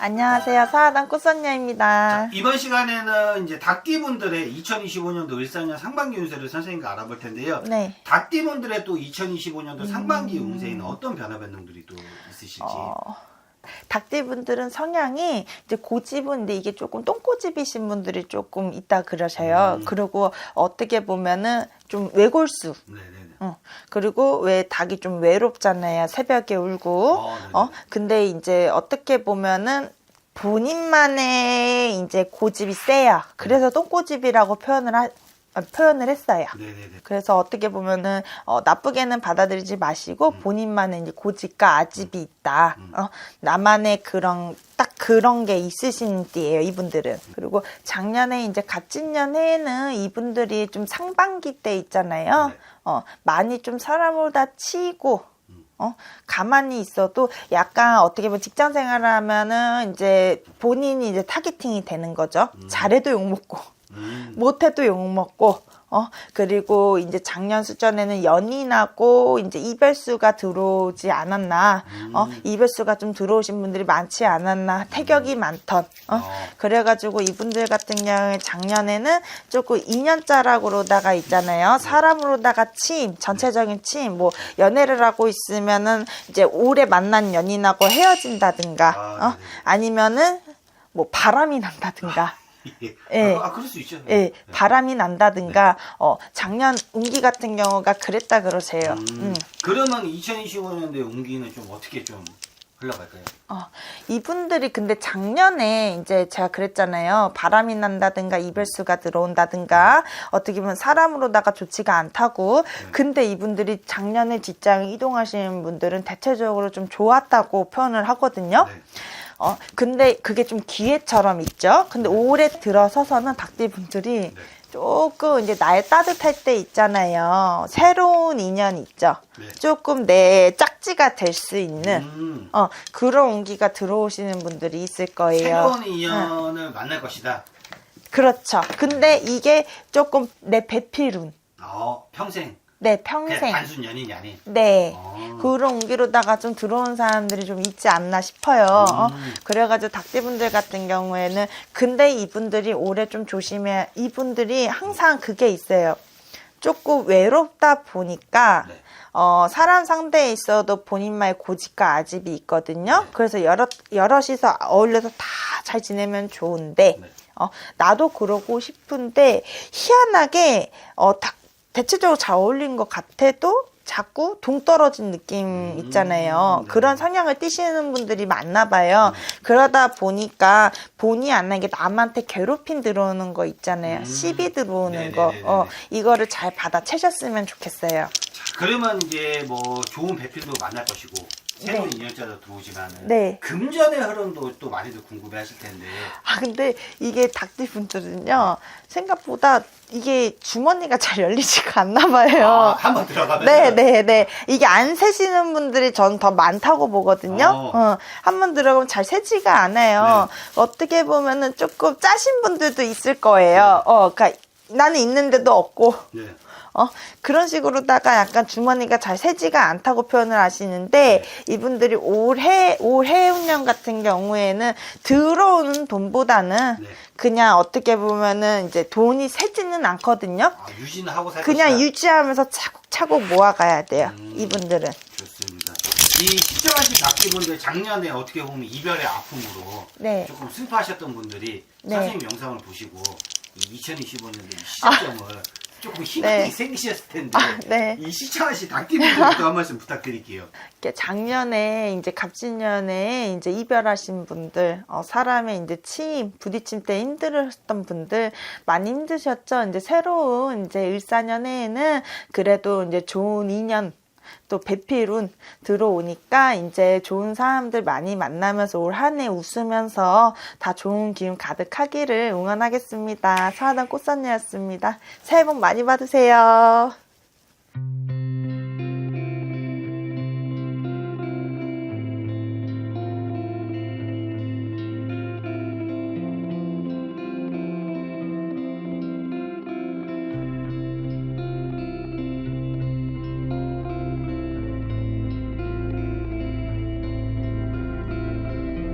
안녕하세요. 사하단 꽃선녀입니다. 이번 시간에는 이제 닭띠분들의 2025년도 일사년 상반기 운세를 선생님과 알아볼 텐데요. 네. 닭띠분들의 또 2025년도 상반기 운세에는 어떤 변화 변동들이 또 있으실지. 어, 닭띠분들은 성향이 이제 고집인데 이게 조금 똥고집이신 분들이 조금 있다 그러셔요. 음. 그리고 어떻게 보면은 좀 외골수. 네네네. 어, 그리고 왜 닭이 좀 외롭잖아요. 새벽에 울고. 어, 네네. 어, 근데 이제 어떻게 보면은 본인만의 이제 고집이 세요. 그래서 똥고집이라고 표현을 하, 아, 표현을 했어요. 네네네. 그래서 어떻게 보면은 어, 나쁘게는 받아들이지 마시고 본인만의 이제 고집과 아집이 있다. 어, 나만의 그런 딱 그런 게 있으신 띠예요, 이분들은. 그리고 작년에 이제 갑진년 해에는 이분들이 좀 상반기 때 있잖아요. 네. 어, 많이 좀 사람을 다 치고 어, 가만히 있어도 약간 어떻게 보면 직장 생활을 하면은 이제 본인이 이제 타겟팅이 되는 거죠. 잘해도 욕먹고. 음. 못해도 욕먹고, 어, 그리고 이제 작년 수전에는 연인하고 이제 이별수가 들어오지 않았나, 어, 이별수가 좀 들어오신 분들이 많지 않았나, 태격이 많던, 어, 어. 그래가지고 이분들 같은 경우에 작년에는 조금 인연자락으로다가 있잖아요. 사람으로다가 침, 전체적인 침, 뭐, 연애를 하고 있으면은 이제 오래 만난 연인하고 헤어진다든가, 아, 어, 네네. 아니면은 뭐 바람이 난다든가, 예. 예. 아, 그럴 수 있죠. 예, 바람이 난다든가, 어, 작년 운기 같은 경우가 그랬다 그러세요. 음. 음. 그러면 2025년도에 운기는 좀 어떻게 좀 흘러갈까요? 어, 이분들이 근데 작년에 이제 제가 그랬잖아요. 바람이 난다든가 이별수가 들어온다든가 어떻게 보면 사람으로다가 좋지가 않다고. 근데 이분들이 작년에 직장 이동하시는 분들은 대체적으로 좀 좋았다고 표현을 하거든요. 네. 어, 근데 그게 좀 기회처럼 있죠. 근데 올해 들어서서는 닭띠 분들이 네. 조금 이제 날 따뜻할 때 있잖아요. 새로운 인연 있죠. 네. 조금 내 짝지가 될 수 있는 음. 어, 그런 온기가 들어오시는 분들이 있을 거예요. 새로운 인연을 만날 것이다. 그렇죠. 근데 이게 조금 내 배필운, 어, 평생. 내 그냥 평생, 단순 연인이 아닌. 네. 어. 그런 온기로다가 좀 들어온 사람들이 좀 있지 않나 싶어요. 어? 음. 그래가지고 닭띠분들 같은 경우에는 근데 이분들이 올해 좀 조심해. 이분들이 항상 그게 있어요. 조금 외롭다 보니까 네. 어, 사람 상대에 있어도 본인만의 고집과 아집이 있거든요. 네. 그래서 여럿, 여럿이서 어울려서 다 잘 지내면 좋은데, 네. 어, 나도 그러고 싶은데, 희한하게, 어, 다, 대체적으로 잘 어울리는 것 같아도 자꾸 동떨어진 느낌 음, 있잖아요. 네. 그런 성향을 띠시는 분들이 많나 봐요. 그러다 보니까 본의 안 나게 남한테 괴롭힘 들어오는 거 있잖아요. 음. 시비 들어오는 네네네네. 거. 어, 이거를 잘 받아채셨으면 좋겠어요. 자, 그러면 이제 뭐 좋은 배필도 만날 것이고 새로운 네. 인연자도 들어오지만 네. 금전의 흐름도 또 많이들 궁금해하실 텐데 아 근데 이게 닭띠 분들은요 생각보다 이게 주머니가 잘 열리지가 않나 봐요. 아, 한번 들어가면 네, 네, 네. 이게 안 세시는 분들이 전 더 많다고 보거든요. 어. 네. 어, 한번 들어가면 잘 세지가 않아요. 어떻게 보면은 조금 짜신 분들도 있을 거예요. 어, 그러니까 나는 있는데도 없고. 네. 어, 그런 식으로다가 약간 주머니가 잘 세지가 않다고 표현을 하시는데 이분들이 올해 올해 운영 같은 경우에는 들어오는 돈보다는 네. 그냥 어떻게 보면은 이제 돈이 세지는 않거든요. 아, 유지는 하고 살 그냥 것이다. 유지하면서 차곡차곡 모아가야 돼요. 음. 이분들은. 좋습니다. 이 시청하신 작가분들 작년에 어떻게 보면 이별의 아픔으로 네. 조금 슬퍼하셨던 분들이 네. 선생님 영상을 보시고 이 2025년도 이 시점을 조금 희망이 네. 생기셨을 텐데 아, 네. 이 시청하신 닭띠분들도 한 말씀 부탁드릴게요. 작년에 이제 갑진년에 이제 이별하신 분들, 어, 사람의 이제 침, 부딪힘 때 힘들었던 분들 많이 힘드셨죠. 이제 새로운 이제 일사년에는 그래도 이제 좋은 인연 또 배필운 들어오니까 이제 좋은 사람들 많이 만나면서 올 한 해 웃으면서 다 좋은 기운 가득하기를 응원하겠습니다. 사하단 꽃선녀였습니다. 새해 복 많이 받으세요.